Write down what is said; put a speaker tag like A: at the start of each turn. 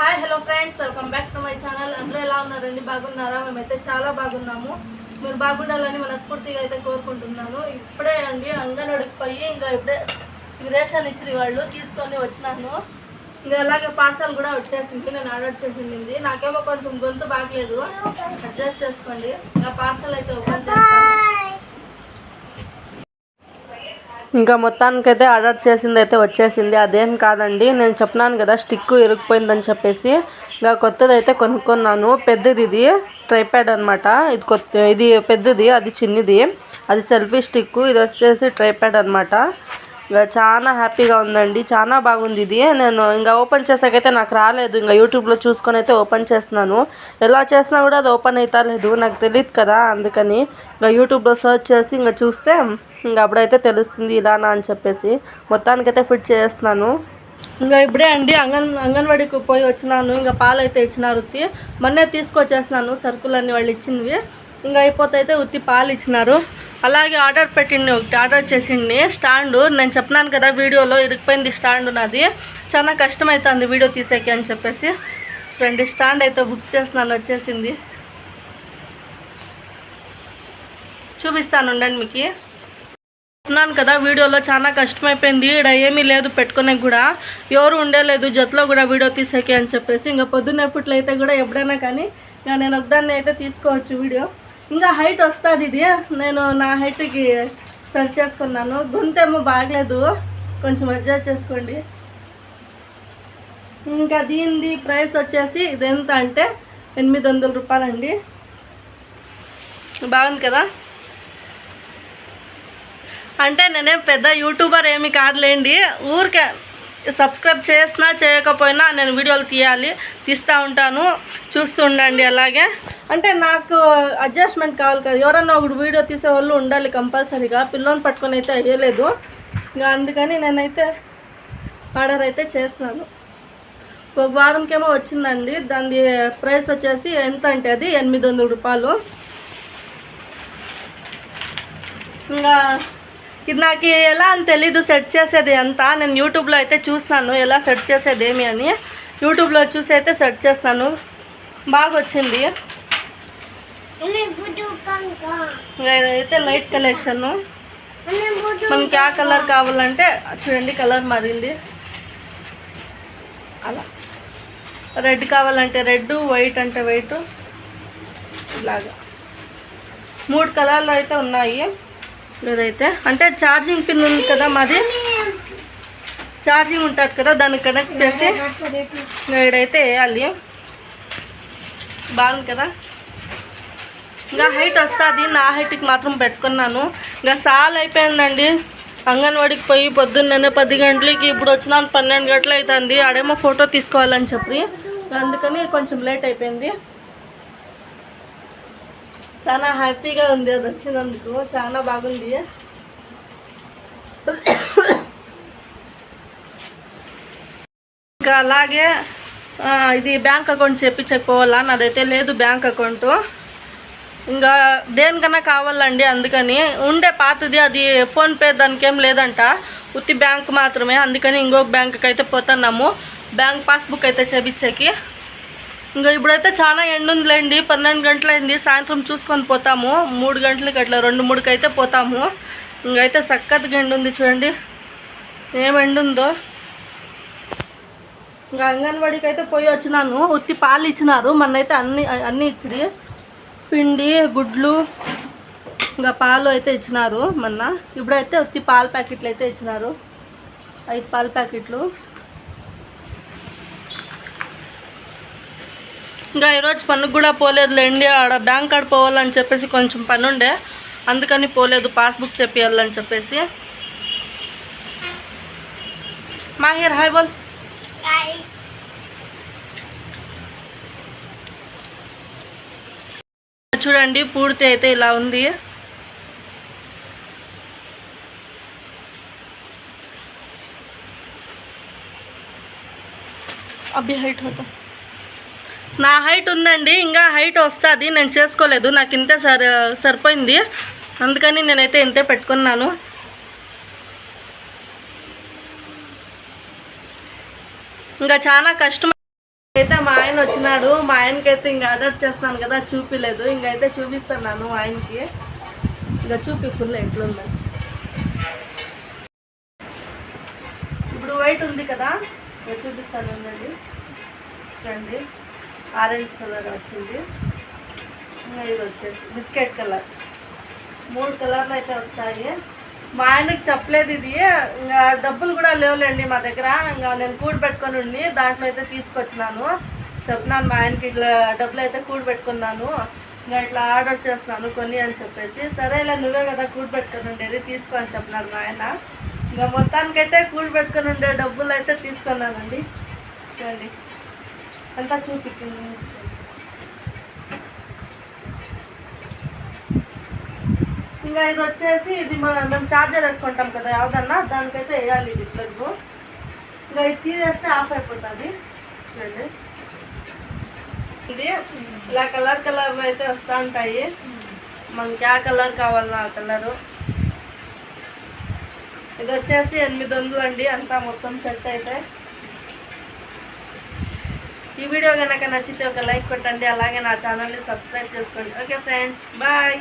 A: Hi hello friends welcome back to my channel. అందరూ ఎలా ఉన్నారండి? బాగున్నారా? మేమైతే చాలా బాగున్నాము. మీరు బాగుండాలని మనస్ఫూర్తిగా అయితే కోరుకుంటున్నాను. ఇప్పుడే అండి అంగన్వాడికి పోయి ఇంకా ఇప్పుడే రేషన్ ఇచ్చిన వాళ్ళు తీసుకొని వచ్చినాను. ఇంకా అలాగే పార్సల్ కూడా వచ్చేసింది నేను ఆర్డర్ చేసింది. నాకేమో కొంచెం గొంతు బాగలేదు. అడ్జస్ట్ చేసుకోండి. ఇంకా పార్సల్ అయితే ఓపెన్ చేస్తాను. ఇంకా మొత్తానికైతే ఆర్డర్ చేసింది అయితే వచ్చేసింది. అదేం కాదండి నేను చెప్పినాను కదా స్టిక్ ఇరుక్కుపోయిందని చెప్పేసి. ఇంకా కొత్తది అయితే కొనుక్కున్నాను. పెద్దది ఇది ట్రైప్యాడ్ అనమాట ఇది కొత్త ఇది పెద్దది అది చిన్నది. అది సెల్ఫీ స్టిక్ ఇది వచ్చేసి ట్రైప్యాడ్ అనమాట ఇంకా చాలా హ్యాపీగా ఉందండి. చాలా బాగుంది ఇది. నేను ఇంకా ఓపెన్ చేసాకైతే నాకు రాలేదు. ఇంకా యూట్యూబ్లో చూసుకొని అయితే ఓపెన్ చేస్తున్నాను. ఎలా చేసినా కూడా అది ఓపెన్ అవుతా లేదు నాకు తెలియదు కదా అందుకని. ఇంకా యూట్యూబ్లో సెర్చ్ చేసి ఇంకా చూస్తే ఇంకా అప్పుడైతే తెలుస్తుంది ఇలానా అని చెప్పేసి. మొత్తానికైతే ఫిట్ చేస్తున్నాను. ఇంకా ఇప్పుడే అండి అంగన్ అంగన్వాడికి పోయి వచ్చినాను. ఇంకా పాలు అయితే ఇచ్చినారు ఉత్తి. మొన్నే తీసుకొచ్చేసినాను సరుకులన్నీ వాళ్ళు ఇచ్చినవి. ఇంకా అయిపోతే అయితే ఉత్తి పాలు ఇచ్చినారు. అలాగే ఆర్డర్ పెట్టిండి ఒకటి ఆర్డర్ చేసిండి స్టాండ్ నేను చెప్పినాను కదా వీడియోలో ఇరిగిపోయింది స్టాండ్ నాది. చాలా కష్టమవుతుంది వీడియో తీసేకి అని చెప్పేసి. చూడండి స్టాండ్ అయితే బుక్ చేస్తున్నాను వచ్చేసింది. చూపిస్తాను ఉండండి మీకు. చెప్తున్నాను కదా వీడియోలో చాలా కష్టమైపోయింది. ఇక్కడ ఏమీ లేదు పెట్టుకునే కూడా. ఎవరు ఉండేలేదు జతలో కూడా వీడియో తీసేకి అని చెప్పేసి. ఇంకా పొద్దున్నప్పట్లో అయితే కూడా ఎప్పుడైనా కానీ ఇంకా నేను ఒకదాన్ని అయితే తీసుకోవచ్చు వీడియో. ఇంకా హైట్ వస్తుంది ఇది. నేను నా హైట్కి సెర్చ్ చేసుకున్నాను. గొంతేమో బాగలేదు. కొంచెం అడ్జస్ట్ చేసుకోండి. ఇంకా దీనిది ప్రైస్ వచ్చేసి ఇది ఎంత అంటే ఎనిమిది వందల రూపాయలండి. బాగుంది కదా? అంటే నేనేం పెద్ద యూట్యూబర్ ఏమి కాదులేండి. ఊరికే సబ్స్క్రైబ్ చేసినా చేయకపోయినా నేను వీడియోలు తీయాలి తీస్తూ ఉంటాను. చూస్తూ ఉండండి అలాగే. అంటే నాకు అడ్జస్ట్మెంట్ కావాలి కదా. ఎవరన్నా ఒకటి వీడియో తీసేవాళ్ళు ఉండాలి కంపల్సరీగా. పిల్లని పట్టుకొని అయితే అయ్యలేదు. ఇంకా అందుకని నేనైతే ఆర్డర్ అయితే చేస్తున్నాను. ఒక వారంకేమో వచ్చిందండి. దాని ప్రైస్ వచ్చేసి ఎంత అంటే అది? ఎనిమిది వందల రూపాయలు. ఇంకా ఇది నాకు ఎలా అని తెలీదు సెట్ చేసేది ఎంత? నేను యూట్యూబ్లో అయితే చూస్తాను ఎలా సెట్ చేసేది ఏమి అని. యూట్యూబ్లో చూసి అయితే సెట్ చేస్తాను బాగా వచ్చింది అయితే ఇదైతే లైట్ కలెక్షన్ మనకి ఆ కలర్ కావాలంటే చూడండి కలర్ మారింది. అలా. రెడ్ కావాలంటే రెడ్ వైట్ అంటే వైట్ ఇలాగా. మూడు కలర్లు అయితే ఉన్నాయి. ఇదైతే అంటే ఛార్జింగ్ పిన్ ఉంది కదా మాది. ఛార్జింగ్ ఉంటుంది కదా దాన్ని కనెక్ట్ చేసి ఇదైతే వేయాలి. బాగుంది కదా? ఇంకా హైట్ వస్తుంది నా హైట్కి మాత్రం పెట్టుకున్నాను. ఇంకా సాల్ అయిపోయిందండి. అంగన్వాడికి పోయి పొద్దున్ననే పది గంటలకి ఇప్పుడు వచ్చినా పన్నెండు గంటలు అవుతుంది. ఆడేమో ఫోటో తీసుకోవాలని చెప్పి. అందుకని కొంచెం లేట్ అయిపోయింది. చాలా హ్యాపీగా ఉంది అది వచ్చినందుకు. చాలా బాగుంది. ఇంకా అలాగే ఇది బ్యాంక్ అకౌంట్ చెప్పించకపోవాలా నాదైతే లేదు బ్యాంక్ అకౌంట్. ఇంకా దేనికన్నా కావాలండి అందుకని. ఉండే పాతది అది ఫోన్పే దానికి ఏం లేదంట. ఉత్తి బ్యాంక్ మాత్రమే. అందుకని ఇంకొక బ్యాంక్కి అయితే పోతున్నాము. బ్యాంక్ పాస్బుక్ అయితే చేపించేకి. ఇంకా ఇప్పుడైతే చాలా ఎండ ఉందిలేండి పన్నెండు గంటలైంది. సాయంత్రం చూసుకొని పోతాము. మూడు గంటలకి అట్లా రెండు మూడుకి అయితే పోతాము. ఇంకైతే సక్కత్గా ఎండు ఉంది చూడండి. ఏం ఎండ ఉందో ఇంకా అంగన్వాడికి అయితే పోయి వచ్చినాను. ఉత్తి పాలు ఇచ్చినారు. మొన్నైతే అన్ని అన్నీ ఇచ్చింది. పిండి గుడ్లు ఇంకా పాలు అయితే ఇచ్చినారు మొన్న. ఇప్పుడైతే ఉత్తి పాల ప్యాకెట్లు అయితే ఇచ్చినారు. ఐదు పాల ప్యాకెట్లు. ఇంకా ఈరోజు పనుకు కూడా పోలేదులేండి ఆడ బ్యాంక్ కాడ పోవాలని చెప్పేసి కొంచెం పని ఉండే అందుకని పోలేదు. పాస్బుక్ చెప్పియాలని చెప్పేసి. మాహిర్ హాయ్ బోల్. చూడండి పూర్తి అయితే ఇలా ఉంది. అభి హైట్ అవుతా. నా హైట్ ఉందండి ఇంకా హైట్ వస్తుంది నేను చేసుకోలేదు నాకు ఇంతే సరి సరిపోయింది. అందుకని నేనైతే ఇంతే పెట్టుకున్నాను. ఇంకా చాలా కష్టం. అయితే మా ఆయన వచ్చినాడు మా ఆయనకైతే ఇంకా ఆర్డర్ చేస్తాను కదా చూపిలేదు. ఇంకైతే చూపిస్తున్నాను మా ఆయనకి. ఇంకా చూపి ఫుల్ ఎట్లుంది ఇప్పుడు వైట్ ఉంది కదా ఇంకా చూపిస్తాను ఉందండి చూడండి. ఆరెంజ్ కలర్ వచ్చింది. ఇంకా ఇది వచ్చేసి బిస్కెట్ కలర్. మూడు కలర్లు అయితే వస్తాయి. మా ఆయనకి చెప్పలేదు ఇది. ఇంకా డబ్బులు కూడా లేవులేండి మా దగ్గర. ఇంకా నేను కూడి పెట్టుకొని ఉండి దాంట్లో అయితే తీసుకొచ్చినాను. చెప్పినాను మా ఆయనకి ఇట్లా డబ్బులు అయితే కూడి పెట్టుకున్నాను. ఇంకా ఇట్లా ఆర్డర్ చేస్తున్నాను కొన్ని అని చెప్పేసి. సరే ఇలా నువ్వే కదా కూడి పెట్టుకొని ఉండేది తీసుకో అని చెప్పినాడు మా ఆయన. ఇంకా మొత్తానికైతే కూడి పెట్టుకొని ఉండే డబ్బులు అయితే తీసుకున్నానండి. చూడండి. అంతా చూపించింది ఇంకా ఇది వచ్చేసి ఇది మనం ఛార్జర్ చార్జర్ వేసుకుంటాం కదా ఎవదన్నా దానికైతే వేయాలి ఇది ప్లగ్ ఇంకా ఇది తీసేస్తే ఆఫ్ అయిపోతుంది. చూడండి. ఇది ఇలా కలర్ కలర్లో అయితే వస్తూ ఉంటాయి. మనకి ఆ కలర్ కావాలన్నా ఆ కలరు? ఇది వచ్చేసి ఎనిమిది వందలు అండి అంతా మొత్తం సెట్ అయితే. ఈ వీడియో కనుక నచ్చితే ఒక లైక్ కొట్టండి అలాగే నా ఛానల్ని సబ్స్క్రైబ్ చేసుకోండి. Okay friends bye.